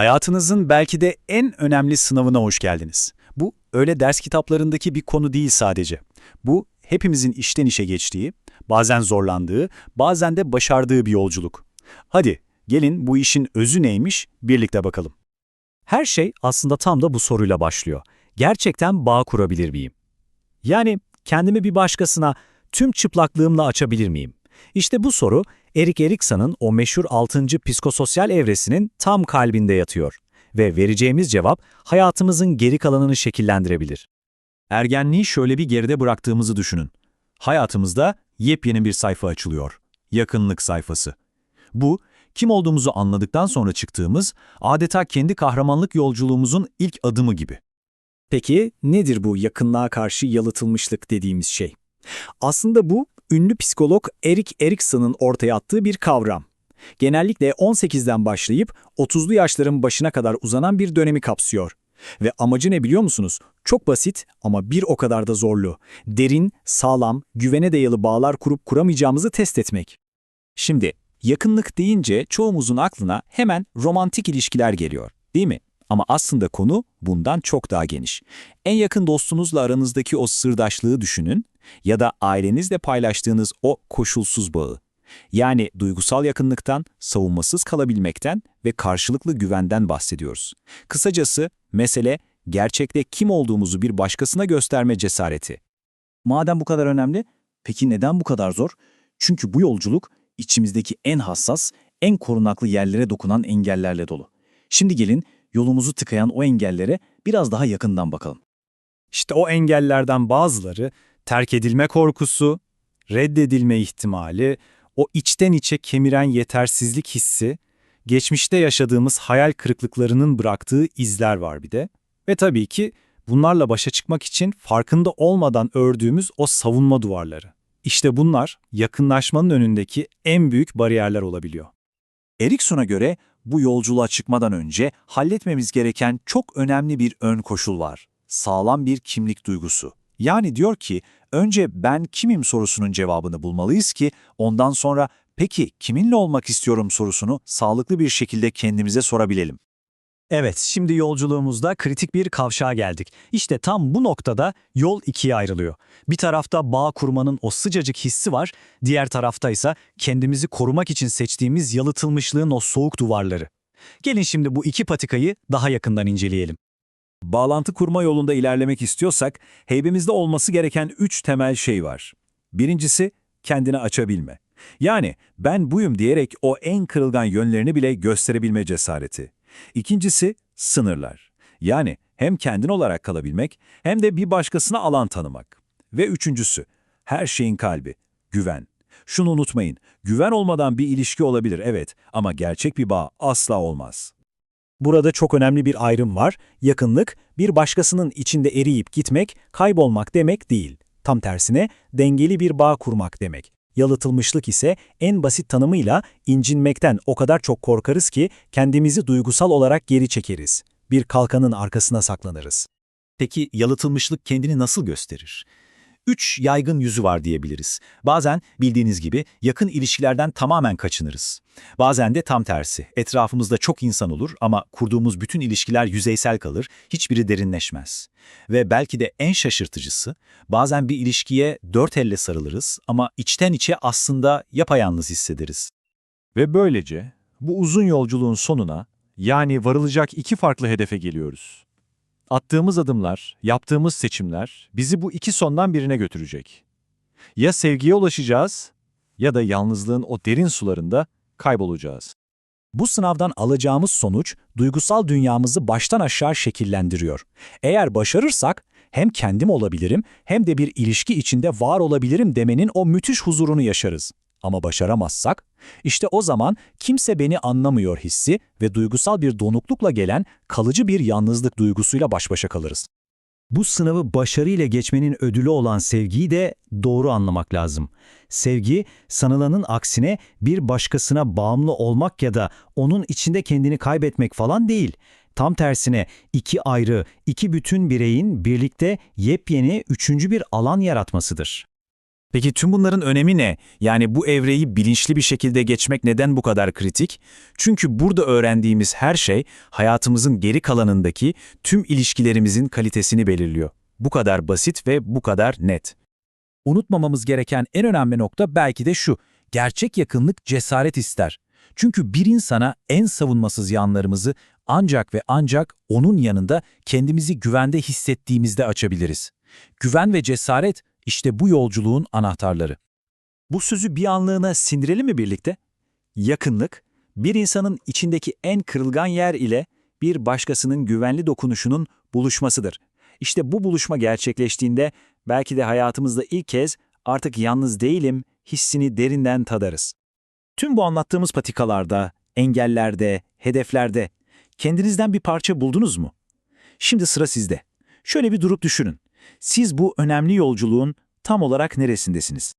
Hayatınızın belki de en önemli sınavına hoş geldiniz. Bu öyle ders kitaplarındaki bir konu değil sadece. Bu hepimizin işten işe geçtiği, bazen zorlandığı, bazen de başardığı bir yolculuk. Hadi gelin bu işin özü neymiş birlikte bakalım. Her şey aslında tam da bu soruyla başlıyor. Gerçekten bağ kurabilir miyim? Yani kendimi bir başkasına tüm çıplaklığımla açabilir miyim? İşte bu soru Erik Erikson'un o meşhur 6. psikososyal evresinin tam kalbinde yatıyor. Ve vereceğimiz cevap hayatımızın geri kalanını şekillendirebilir. Ergenliği şöyle bir geride bıraktığımızı düşünün. Hayatımızda yepyeni bir sayfa açılıyor. Yakınlık sayfası. Bu, kim olduğumuzu anladıktan sonra çıktığımız, adeta kendi kahramanlık yolculuğumuzun ilk adımı gibi. Peki nedir bu yakınlığa karşı yalıtılmışlık dediğimiz şey? Aslında bu ünlü psikolog Erik Erikson'un ortaya attığı bir kavram. Genellikle 18'den başlayıp 30'lu yaşların başına kadar uzanan bir dönemi kapsıyor. Ve amacı ne biliyor musunuz? Çok basit ama bir o kadar da zorlu. Derin, sağlam, güvene dayalı bağlar kurup kuramayacağımızı test etmek. Şimdi, yakınlık deyince çoğumuzun aklına hemen romantik ilişkiler geliyor, değil mi? Ama aslında konu bundan çok daha geniş. En yakın dostunuzla aranızdaki o sırdaşlığı düşünün ya da ailenizle paylaştığınız o koşulsuz bağı. Yani duygusal yakınlıktan, savunmasız kalabilmekten ve karşılıklı güvenden bahsediyoruz. Kısacası mesele gerçekte kim olduğumuzu bir başkasına gösterme cesareti. Madem bu kadar önemli, peki neden bu kadar zor? Çünkü bu yolculuk içimizdeki en hassas, en korunaklı yerlere dokunan engellerle dolu. Şimdi gelin yolumuzu tıkayan o engellere biraz daha yakından bakalım. İşte o engellerden bazıları terk edilme korkusu, reddedilme ihtimali, o içten içe kemiren yetersizlik hissi, geçmişte yaşadığımız hayal kırıklıklarının bıraktığı izler var bir de. Ve tabii ki bunlarla başa çıkmak için farkında olmadan ördüğümüz o savunma duvarları. İşte bunlar yakınlaşmanın önündeki en büyük bariyerler olabiliyor. Erikson'a göre bu yolculuğa çıkmadan önce halletmemiz gereken çok önemli bir ön koşul var. Sağlam bir kimlik duygusu. Yani diyor ki önce ben kimim sorusunun cevabını bulmalıyız ki ondan sonra peki kiminle olmak istiyorum sorusunu sağlıklı bir şekilde kendimize sorabilelim. Evet, şimdi yolculuğumuzda kritik bir kavşağa geldik. İşte tam bu noktada yol ikiye ayrılıyor. Bir tarafta bağ kurmanın o sıcacık hissi var, diğer tarafta ise kendimizi korumak için seçtiğimiz yalıtılmışlığın o soğuk duvarları. Gelin şimdi bu iki patikayı daha yakından inceleyelim. Bağlantı kurma yolunda ilerlemek istiyorsak heybemizde olması gereken üç temel şey var. Birincisi kendini açabilme. Yani ben buyum diyerek o en kırılgan yönlerini bile gösterebilme cesareti. İkincisi sınırlar. Yani hem kendin olarak kalabilmek hem de bir başkasına alan tanımak. Ve üçüncüsü her şeyin kalbi, güven. Şunu unutmayın, güven olmadan bir ilişki olabilir evet ama gerçek bir bağ asla olmaz. Burada çok önemli bir ayrım var. Yakınlık, bir başkasının içinde eriyip gitmek, kaybolmak demek değil. Tam tersine dengeli bir bağ kurmak demek. Yalıtılmışlık ise en basit tanımıyla incinmekten o kadar çok korkarız ki kendimizi duygusal olarak geri çekeriz. Bir kalkanın arkasına saklanırız. Peki yalıtılmışlık kendini nasıl gösterir? Üç yaygın yüzü var diyebiliriz. Bazen bildiğiniz gibi yakın ilişkilerden tamamen kaçınırız. Bazen de tam tersi. Etrafımızda çok insan olur ama kurduğumuz bütün ilişkiler yüzeysel kalır, hiçbiri derinleşmez. Ve belki de en şaşırtıcısı, bazen bir ilişkiye dört elle sarılırız ama içten içe aslında yapayalnız hissederiz. Ve böylece bu uzun yolculuğun sonuna, yani varılacak iki farklı hedefe geliyoruz. Attığımız adımlar, yaptığımız seçimler bizi bu iki sondan birine götürecek. Ya sevgiye ulaşacağız ya da yalnızlığın o derin sularında kaybolacağız. Bu sınavdan alacağımız sonuç duygusal dünyamızı baştan aşağı şekillendiriyor. Eğer başarırsak hem kendim olabilirim hem de bir ilişki içinde var olabilirim demenin o müthiş huzurunu yaşarız. Ama başaramazsak, işte o zaman kimse beni anlamıyor hissi ve duygusal bir donuklukla gelen kalıcı bir yalnızlık duygusuyla baş başa kalırız. Bu sınavı başarıyla geçmenin ödülü olan sevgiyi de doğru anlamak lazım. Sevgi, sanılanın aksine bir başkasına bağımlı olmak ya da onun içinde kendini kaybetmek falan değil. Tam tersine iki ayrı, iki bütün bireyin birlikte yepyeni üçüncü bir alan yaratmasıdır. Peki tüm bunların önemi ne? Yani bu evreyi bilinçli bir şekilde geçmek neden bu kadar kritik? Çünkü burada öğrendiğimiz her şey hayatımızın geri kalanındaki tüm ilişkilerimizin kalitesini belirliyor. Bu kadar basit ve bu kadar net. Unutmamamız gereken en önemli nokta belki de şu. Gerçek yakınlık cesaret ister. Çünkü bir insana en savunmasız yanlarımızı ancak ve ancak onun yanında kendimizi güvende hissettiğimizde açabiliriz. Güven ve cesaret işte bu yolculuğun anahtarları. Bu sözü bir anlığına sindirelim mi birlikte? Yakınlık, bir insanın içindeki en kırılgan yer ile bir başkasının güvenli dokunuşunun buluşmasıdır. İşte bu buluşma gerçekleştiğinde belki de hayatımızda ilk kez artık yalnız değilim hissini derinden tadarız. Tüm bu anlattığımız patikalarda, engellerde, hedeflerde kendinizden bir parça buldunuz mu? Şimdi sıra sizde. Şöyle bir durup düşünün. Siz bu önemli yolculuğun tam olarak neresindesiniz?